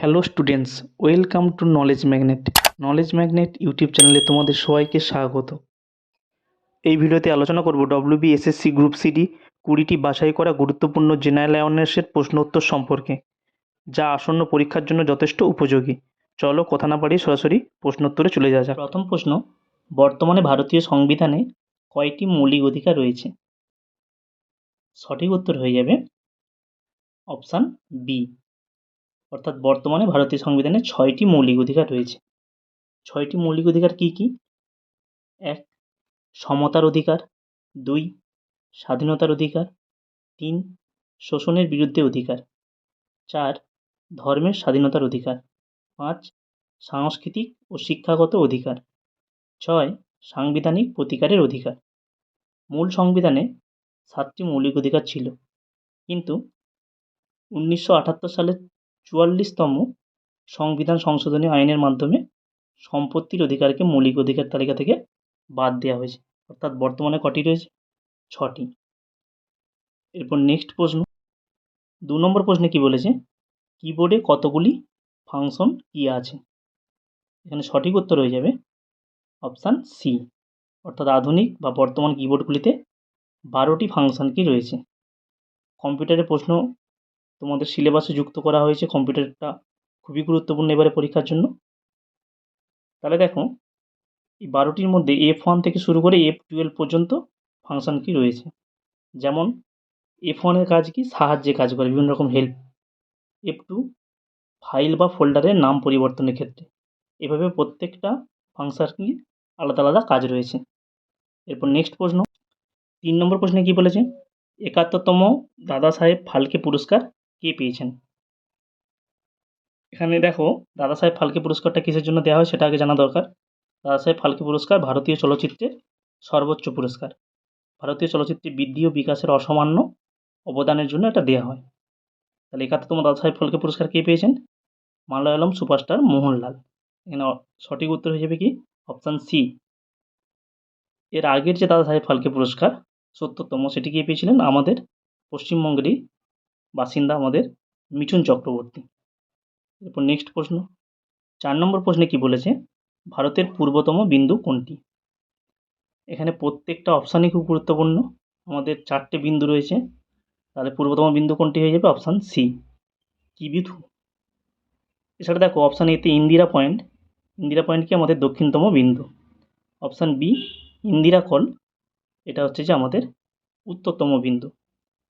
Hello students, welcome to knowledge magnet. Knowledge magnet YouTube চ্যানেলে তোমাদের সবাইকে স্বাগত। এই ভিডিওতে আলোচনা করব ডব্লিউবি এসএসসি গ্রুপ সিডি কুড়িটি বাছাই করা গুরুত্বপূর্ণ জেনারেল অ্যাওয়ারনেসের প্রশ্নোত্তর সম্পর্কে, যা আসন্ন পরীক্ষার জন্য যথেষ্ট উপযোগী। চলো কথা না বাড়িয়ে সরাসরি প্রশ্নোত্তরে চলে যাওয়া যাক। প্রথম প্রশ্ন, বর্তমানে ভারতীয় সংবিধানে কয়টি মৌলিক অধিকার রয়েছে? সঠিক উত্তর হয়ে যাবে অপশান বি অর্থাৎ বর্তমানে ভারতীয় সংবিধানে ছয়টি মৌলিক অধিকার রয়েছে। ছয়টি মৌলিক অধিকার কী কী? এক, সমতার অধিকার। দুই, স্বাধীনতার অধিকার। তিন, শোষণের বিরুদ্ধে অধিকার। চার, ধর্মের স্বাধীনতার অধিকার। পাঁচ, সাংস্কৃতিক ও শিক্ষাগত অধিকার। ছয়, সাংবিধানিক প্রতিকারের অধিকার। মূল সংবিধানে সাতটি মৌলিক অধিকার ছিল। কিন্তু উনিশশো আটাত্তর সালের চুয়াল্লিশতম সংবিধান সংশোধনী আইনের মাধ্যমে সম্পত্তির অধিকারকে মৌলিক অধিকার তালিকা থেকে বাদ দেওয়া হয়েছে। অর্থাৎ বর্তমানে কটি রয়েছে? ছটি। এরপর নেক্সট প্রশ্ন। দু নম্বর প্রশ্নে কি বলেছে? কিবোর্ডে কতগুলি ফাংশন কি আছে? এখানে সঠিক উত্তর হয়ে যাবে অপশান সি অর্থাৎ আধুনিক বা বর্তমান কিবোর্ডগুলিতে বারোটি ফাংশন কি রয়েছে? কম্পিউটারের প্রশ্ন তোমাদের সিলেবাসে যুক্ত করা হয়েছে কম্পিউটারটা খুবই গুরুত্বপূর্ণ এবারে পরীক্ষার জন্য। তাহলে দেখো, এই বারোটির মধ্যে এফ ওয়ান থেকে শুরু করে এফ টুয়েলভ পর্যন্ত ফাংশন কি রয়েছে? যেমন এফ ওয়ানের কাজ কি? সাহায্যে কাজ করে, বিভিন্ন রকম হেল্প এফ টু ফাইল বা ফোল্ডারের নাম পরিবর্তনের ক্ষেত্রে। এভাবে প্রত্যেকটা ফাংশন কি আলাদা আলাদা কাজ রয়েছে। এরপর নেক্সট প্রশ্ন। তিন নম্বর প্রশ্নে কী বলেছে? একাত্তরতম দাদা সাহেব ফালকে পুরস্কার কে পেয়েছেন? এখানে দেখো, দাদা সাহেব ফালকে পুরস্কারটা কিসের জন্য দেওয়া হয় সেটা আগে জানা দরকার। দাদা সাহেব ফালকে পুরস্কার ভারতীয় চলচ্চিত্রের সর্বোচ্চ পুরস্কার। ভারতীয় চলচ্চিত্রের বৃদ্ধি ও বিকাশের অসামান্য অবদানের জন্য এটা দেওয়া হয়। তাহলে একাত্তরতম দাদা সাহেব ফালকে পুরস্কার কে পেয়েছেন? মালায়ালম সুপারস্টার মোহনলাল। এখানে সঠিক উত্তর হিসেবে কি? Option C. এর আগের যে দাদা সাহেব ফালকে পুরস্কার, সত্তরতম, সেটি কে পেয়েছিলেন? আমাদের পশ্চিমবঙ্গেরই বাসিন্দা আমাদের মিঠুন চক্রবর্তী। এরপর নেক্সট প্রশ্ন। চার নম্বর প্রশ্নে কি বলেছে? ভারতের পূর্বতম বিন্দু কোনটি? এখানে প্রত্যেকটা অপশানই খুব গুরুত্বপূর্ণ। আমাদের চারটে বিন্দু রয়েছে। তাহলে পূর্বতম বিন্দু কোনটি হয়ে যাবে? অপশান সি কিবিথু এছাড়া দেখো অপশান এতে ইন্দিরা পয়েন্ট। ইন্দিরা পয়েন্ট কি আমাদের দক্ষিণতম বিন্দু। Option B Indira Col. এটা হচ্ছে যে আমাদের উত্তরতম বিন্দু।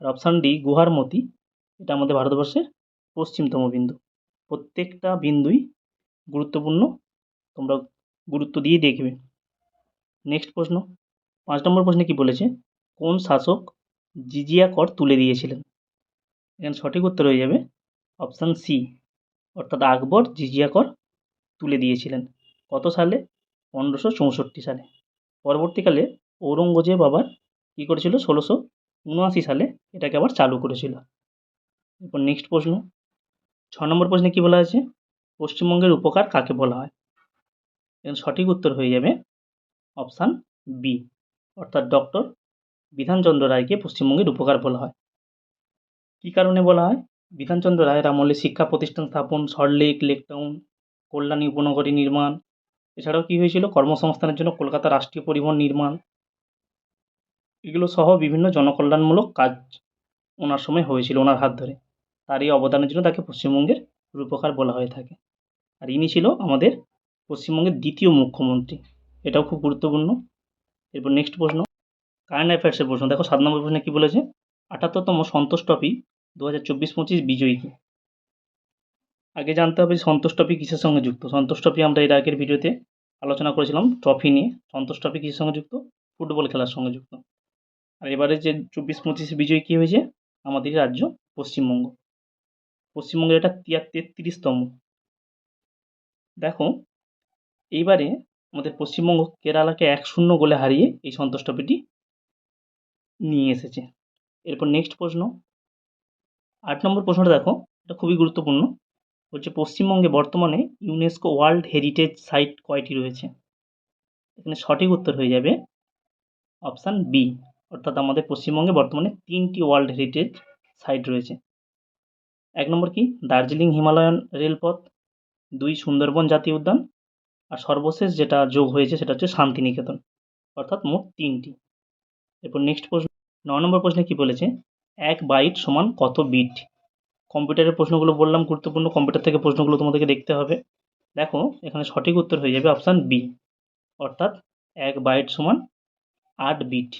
আর অপশান ডি গুহারমতি এটা আমাদের ভারতবর্ষের পশ্চিমতম বিন্দু। প্রত্যেকটা বিন্দুই গুরুত্বপূর্ণ। তোমরা গুরুত্ব দিয়ে দেখবে। নেক্সট প্রশ্ন। পাঁচ নম্বর প্রশ্নে কি বলেছে? কোন শাসক জিজিয়া কর তুলে দিয়েছিলেন? এখানে সঠিক উত্তর হয়ে যাবে অপশান সি অর্থাৎ আকবর জিজিয়া কর তুলে দিয়েছিলেন। কত সালে? পনেরোশো চৌষট্টি সালে। পরবর্তীকালে ঔরঙ্গজেব আবার কী করেছিল? ষোলোশো উনআশি সালে এটাকে আবার চালু করেছিল। এরপর নেক্সট প্রশ্ন। ছ নম্বর প্রশ্নে কী বলা আছে পশ্চিমবঙ্গের উপকার কাকে বলা হয়? এখানে সঠিক উত্তর হয়ে যাবে অপশান বি অর্থাৎ ডক্টর বিধানচন্দ্র রায়কে পশ্চিমবঙ্গের উপকার বলা হয়। কী কারণে বলা হয়? বিধানচন্দ্র রায়ের আমলে শিক্ষা প্রতিষ্ঠান স্থাপন সল্টলেক লেকটাউন কল্যাণী উপনগরী নির্মাণ, এছাড়াও কী হয়েছিল? কর্মসংস্থানের জন্য কলকাতা রাষ্ট্রীয় পরিবহন নির্মাণ, এগুলো সহ বিভিন্ন জনকল্যাণমূলক কাজ ওনার সময় হয়েছিল, ওনার হাত ধরে। তার এই অবদানের জন্য তাকে পশ্চিমবঙ্গের রূপকার বলা হয়ে থাকে। আর ইনি ছিল আমাদের পশ্চিমবঙ্গের দ্বিতীয় মুখ্যমন্ত্রী। এটাও খুব গুরুত্বপূর্ণ। এরপর নেক্সট প্রশ্ন। কারেন্ট অ্যাফেয়ার্সের প্রশ্ন। দেখো, সাত নম্বর প্রশ্নে কী বলেছে? আটাত্তরতম সন্তোষ ট্রফি দু হাজার চব্বিশ পঁচিশ বিজয়ী কে? আগে জানতে হবে সন্তোষ ট্রফি কিসের সঙ্গে যুক্ত? সন্তোষ ট্রফি আমরা এর আগের ভিডিওতে আলোচনা করেছিলাম, ট্রফি নিয়ে। সন্তোষ ট্রফি কিসের সঙ্গে যুক্ত? ফুটবল খেলার সঙ্গে যুক্ত। আর এবারে যে চব্বিশ পঁচিশে বিজয়ী কী হয়েছে? আমাদের রাজ্য পশ্চিমবঙ্গ। পশ্চিমবঙ্গের এটা তেত্রিশতম। দেখো, এইবারে আমাদের পশ্চিমবঙ্গ কেরালাকে এক শূন্য গোলে হারিয়ে এই সন্তোষ ট্রফিটি নিয়ে এসেছে। এরপর নেক্সট প্রশ্ন। আট নম্বর প্রশ্নটা দেখো, এটা খুবই গুরুত্বপূর্ণ। বলছে, পশ্চিমবঙ্গে বর্তমানে ইউনেস্কো ওয়ার্ল্ড হেরিটেজ সাইট কয়টি রয়েছে? এখানে সঠিক উত্তর হয়ে যাবে অপশান বি অর্থাৎ আমাদের পশ্চিমবঙ্গে বর্তমানে তিনটি ওয়ার্ল্ড হেরিটেজ সাইট রয়েছে। এক নম্বর কি? দার্জিলিং হিমালয়ান রেলপথ, দুই সুন্দরবন জাতীয় উদ্যান, আর সর্বশেষ যেটা যোগ হয়েছে সেটা হচ্ছে শান্তিনিকেতন, অর্থাৎ মোট তিনটি। এরপর নেক্সট প্রশ্ন, ন নম্বর প্রশ্নে কী বলেছে? এক বাইট সমান কত বিট কম্পিউটারের প্রশ্নগুলো বললাম, গুরুত্বপূর্ণ কম্পিউটার থেকে প্রশ্নগুলো তোমাদেরকে দেখতে হবে। দেখো, এখানে সঠিক উত্তর হয়ে যাবে অপশান বি অর্থাৎ এক বাইট সমান আট বিট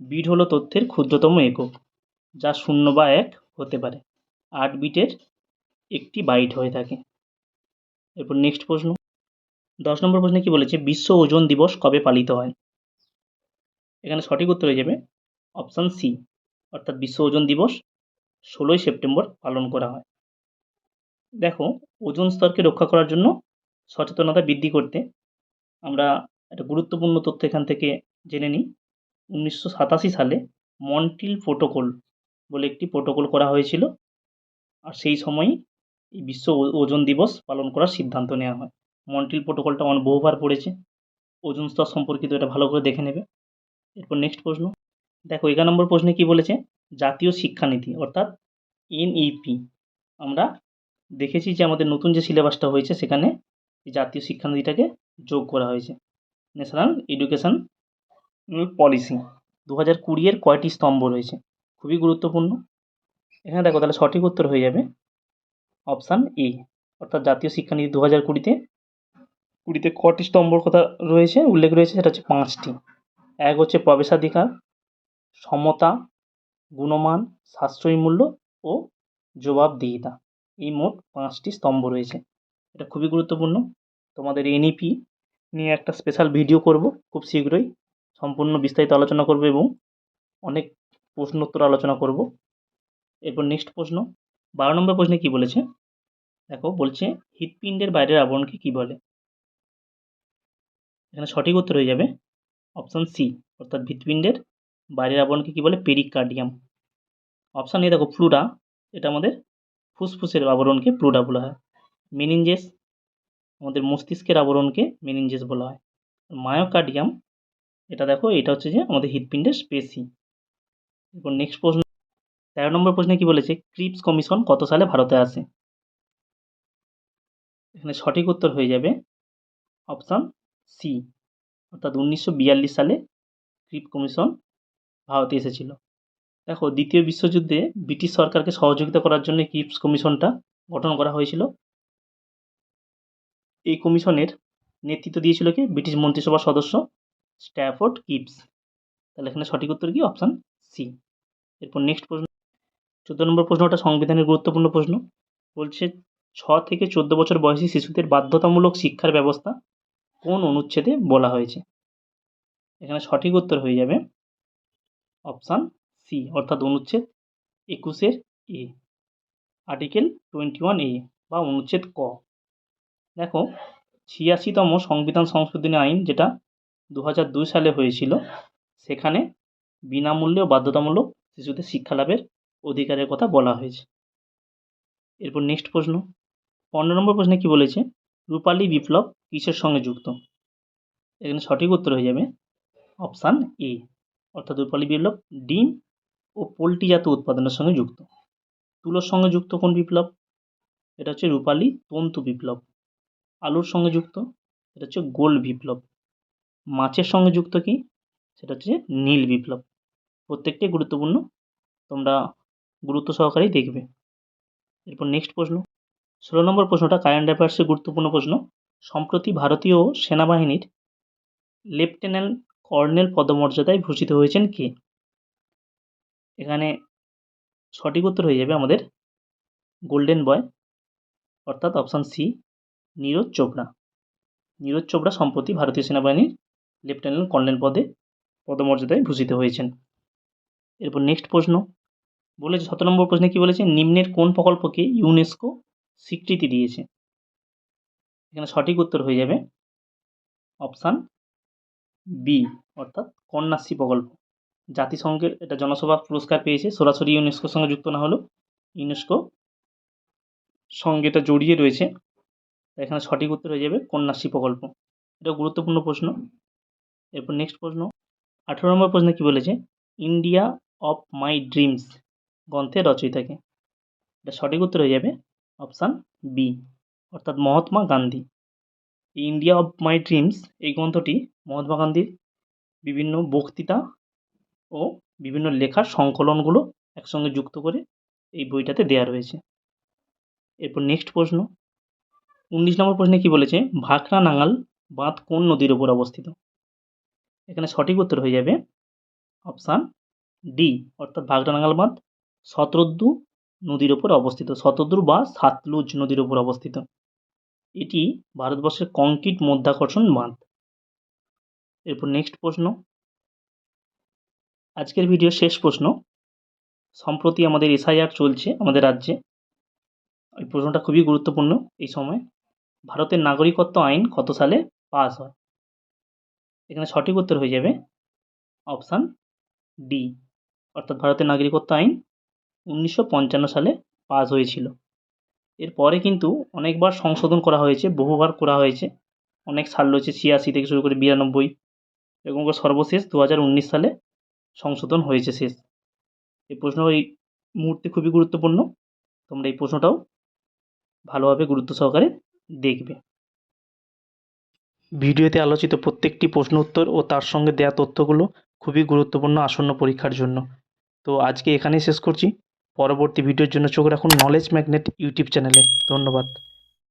বিট হলো তথ্যের ক্ষুদ্রতম একক, যা শূন্য বা এক হতে পারে। আট বিটের একটি বাইট হয়ে থাকে। এরপর নেক্সট প্রশ্ন। দশ নম্বর প্রশ্নে কী বলেছে, বিশ্ব ওজন দিবস কবে পালিত হয়? এখানে সঠিক উত্তর হয়ে যাবে অপশান সি অর্থাৎ বিশ্ব ওজন দিবস ষোলোই সেপ্টেম্বর পালন করা হয়। দেখো, ওজন স্তরকে রক্ষা করার জন্য সচেতনতা বৃদ্ধি করতে আমরা একটা গুরুত্বপূর্ণ তথ্য এখান থেকে জেনে নিই। উনিশশো সাতাশি সালে মন্ট্রিল প্রোটোকল বলে একটি প্রোটোকল করা হয়েছিল। আর সেই সময়ই এই বিশ্ব ওজন দিবস পালন করার সিদ্ধান্ত নেওয়া হয়। মন্ট্রিল প্রোটোকলটা অনেক বহুবার পড়েছে। ওজন স্তর সম্পর্কিত এটা ভালো করে দেখে নেবে। এরপর নেক্সট প্রশ্ন। দেখো, এগারো নম্বর প্রশ্নে কী বলেছে? জাতীয় শিক্ষানীতি, অর্থাৎ এনইপি আমরা দেখেছি যে আমাদের নতুন যে সিলেবাসটা হয়েছে, সেখানে এই জাতীয় শিক্ষানীতিটাকে যোগ করা হয়েছে। ন্যাশনাল এডুকেশন পলিসি দু হাজার কুড়িয়ের কয়টি স্তম্ভ রয়েছে? খুবই গুরুত্বপূর্ণ। এখানে দেখো তাহলে সঠিক উত্তর হয়ে যাবে অপশান এ অর্থাৎ জাতীয় শিক্ষানীতি দু হাজার কুড়িতে। কুড়িতে কটি স্তম্ভর কথা রয়েছে, উল্লেখ রয়েছে, সেটা হচ্ছে পাঁচটি। এক হচ্ছে প্রবেশাধিকার, সমতা, গুণমান, সাশ্রয়ী মূল্য ও জবাবদিহিতা। এই মোট পাঁচটি স্তম্ভ রয়েছে। এটা খুবই গুরুত্বপূর্ণ। তোমাদের এনইপি নিয়ে একটা স্পেশাল ভিডিও করব, খুব শীঘ্রই। সম্পূর্ণ বিস্তারিত আলোচনা করব এবং অনেক প্রশ্নোত্তর আলোচনা করব। এরপর নেক্সট প্রশ্ন। বারো নম্বর প্রশ্নে কী বলেছে? দেখো, বলছে, হৃৎপিণ্ডের বাইরের আবরণকে কী বলে? এখানে সঠিক উত্তর হয়ে যাবে অপশান সি অর্থাৎ হৃৎপিণ্ডের বাইরের আবরণকে কী বলে? পেরিকার্ডিয়াম অপশান এ দেখো প্লুরা এটা আমাদের ফুসফুসের আবরণকে প্লুরা বলা হয়। মেনিনজেস আমাদের মস্তিষ্কের আবরণকে মেনিনজেস বলা হয়। মায়োকার্ডিয়াম এটা দেখো, এটা হচ্ছে যে আমাদের হৃৎপিণ্ডের স্পেসি এরপর নেক্সট প্রশ্ন তেরো নম্বর প্রশ্নে কি বলেছে? ক্রিপস কমিশন কত সালে ভারতে আসে? এখানে সঠিক উত্তর হয়ে যাবে অপশান সি। অর্থাৎ উনিশশো বিয়াল্লিশ সালে ক্রিপ কমিশন ভারতে এসেছিল। দেখো, দ্বিতীয় বিশ্বযুদ্ধে ব্রিটিশ সরকারকে সহযোগিতা করার জন্য ক্রিপস কমিশনটা গঠন করা হয়েছিল। এই কমিশনের নেতৃত্ব দিয়েছিল কি? ব্রিটিশ মন্ত্রিসভার সদস্য স্ট্যাফোর্ড কিপস তাহলে এখানে সঠিক উত্তর কি? Option C. এরপর নেক্সট প্রশ্ন চোদ্দ নম্বর প্রশ্নটা সংবিধানের গুরুত্বপূর্ণ প্রশ্ন। বলছে, ছ থেকে চোদ্দ বছর বয়সী শিশুদের বাধ্যতামূলক শিক্ষার ব্যবস্থা কোন অনুচ্ছেদে বলা হয়েছে? এখানে সঠিক উত্তর হয়ে যাবে অপশান সি, অর্থাৎ অনুচ্ছেদ একুশের A, article twenty one A বা অনুচ্ছেদ ক। দেখো, ছিয়াশিতম সংবিধান সংশোধনী আইন যেটা দু হাজার দুই সালে হয়েছিল, সেখানে বিনামূল্যে বাধ্যতামূলক শিশুদের শিক্ষা লাভের অধিকারের কথা বলা হয়েছে। এরপর নেক্সট প্রশ্ন, পনেরো নম্বর প্রশ্নে কি বলেছে? রূপালী বিপ্লব কিসের সঙ্গে যুক্ত? এখানে সঠিক উত্তর হয়ে যাবে অপশান এ অর্থাৎ রূপালী বিপ্লব ডিম ও পোলট্রিজাত উৎপাদনের সঙ্গে যুক্ত। তুলোর সঙ্গে যুক্ত কোন বিপ্লব? এটা হচ্ছে রূপালী তন্তু বিপ্লব। আলুর সঙ্গে যুক্ত, এটা হচ্ছে গোল বিপ্লব। মাছের সঙ্গে যুক্ত কি? সেটা হচ্ছে নীল বিপ্লব। প্রত্যেকটাই গুরুত্বপূর্ণ। তোমরা গুরুত্ব সহকারেই দেখবে। এরপর নেক্সট প্রশ্ন। ষোলো নম্বর প্রশ্নটা কারেন্ট অ্যাফেয়ার্সের গুরুত্বপূর্ণ প্রশ্ন। সম্প্রতি ভারতীয় সেনাবাহিনীর লেফটেন্যান্ট কর্নেল পদমর্যাদায় ভূষিত হয়েছেন কে? এখানে সঠিক উত্তর হয়ে যাবে আমাদের গোল্ডেন বয় অর্থাৎ অপশান সি নীরজ চোপড়া। নীরজ চোপড়া সম্প্রতি ভারতীয় সেনাবাহিনীর লেফটেন্যান্ট কর্নেল পদে পদমর্যাদায় ভূষিত হয়েছেন। এরপর নেক্সট প্রশ্ন। বলেছে সতেরো নম্বর প্রশ্নে কী বলেছে? নিম্নের কোন প্রকল্পকে ইউনেস্কো স্বীকৃতি দিয়েছে? এখানে সঠিক উত্তর হয়ে যাবে অপশান বি অর্থাৎ কন্যাশ্রী প্রকল্প। জাতিসংঘের এটা জনসভা পুরস্কার পেয়েছে, সরাসরি ইউনেস্কোর সঙ্গে যুক্ত না হলেও ইউনেস্কো সঙ্গে এটা জড়িয়ে রয়েছে। এখানে সঠিক উত্তর হয়ে যাবে কন্যাশ্রী প্রকল্প। এটা গুরুত্বপূর্ণ প্রশ্ন। এরপর নেক্সট প্রশ্ন। আঠেরো নম্বর প্রশ্নে কী বলেছে? ইন্ডিয়া অফ মাই ড্রিমস গ্রন্থের রচয়িতাকে এটা সঠিক উত্তর হয়ে যাবে অপশান বি অর্থাৎ Mahatma Gandhi. India of my dreams এই গ্রন্থটি মহাত্মা গান্ধীর বিভিন্ন বক্তৃতা ও বিভিন্ন লেখার সংকলনগুলো একসঙ্গে যুক্ত করে এই বইটাতে দেওয়া রয়েছে। এরপর নেক্সট প্রশ্ন, উনিশ নম্বর প্রশ্নে কী বলেছে ভাকরা নাঙাল বাঁধ কোন নদীর ওপর অবস্থিত? এখানে সঠিক উত্তর হয়ে যাবে অপশান ডি অর্থাৎ ভাকরা নাঙাল বাঁধ শতদ্রু নদীর ওপর অবস্থিত। শতদ্রু বা সাতলুজ নদীর ওপর অবস্থিত। এটি ভারতবর্ষের কংক্রিট মধ্যাকর্ষণ বাঁধ। এরপর নেক্সট প্রশ্ন। আজকের ভিডিও শেষ প্রশ্ন। সম্প্রতি আমাদের এসআইআর চলছে আমাদের রাজ্যে। এই প্রশ্নটা খুবই গুরুত্বপূর্ণ এই সময়। ভারতের নাগরিকত্ব আইন কত সালে পাস হয়? এখানে সঠিক উত্তর হয়ে যাবে অপশান ডি। অর্থাৎ ভারতের নাগরিকত্ব আইন উনিশশো পঞ্চান্ন সালে পাস হয়েছিল। এরপরে কিন্তু অনেকবার সংশোধন করা হয়েছে, বহুবার করা হয়েছে। অনেক সাল রয়েছে ছিয়াশি থেকে শুরু করে বিরানব্বই এরকম করে সর্বশেষ দু হাজার উনিশ সালে সংশোধন হয়েছে শেষ। এই প্রশ্ন এই মুহূর্তে খুবই গুরুত্বপূর্ণ। তোমরা এই প্রশ্নটাও ভালোভাবে গুরুত্ব সহকারে দেখবে। ভিডিওতে আলোচিত প্রত্যেকটি প্রশ্ন উত্তর ও তার সঙ্গে দেওয়া তথ্যগুলো খুবই গুরুত্বপূর্ণ আসন্ন পরীক্ষার জন্য। তো আজকে এখানেই শেষ করছি। পরবর্তী ভিডিওর জন্য চোখ রাখুন নলেজ ম্যাগনেট ইউটিউব চ্যানেলে। ধন্যবাদ।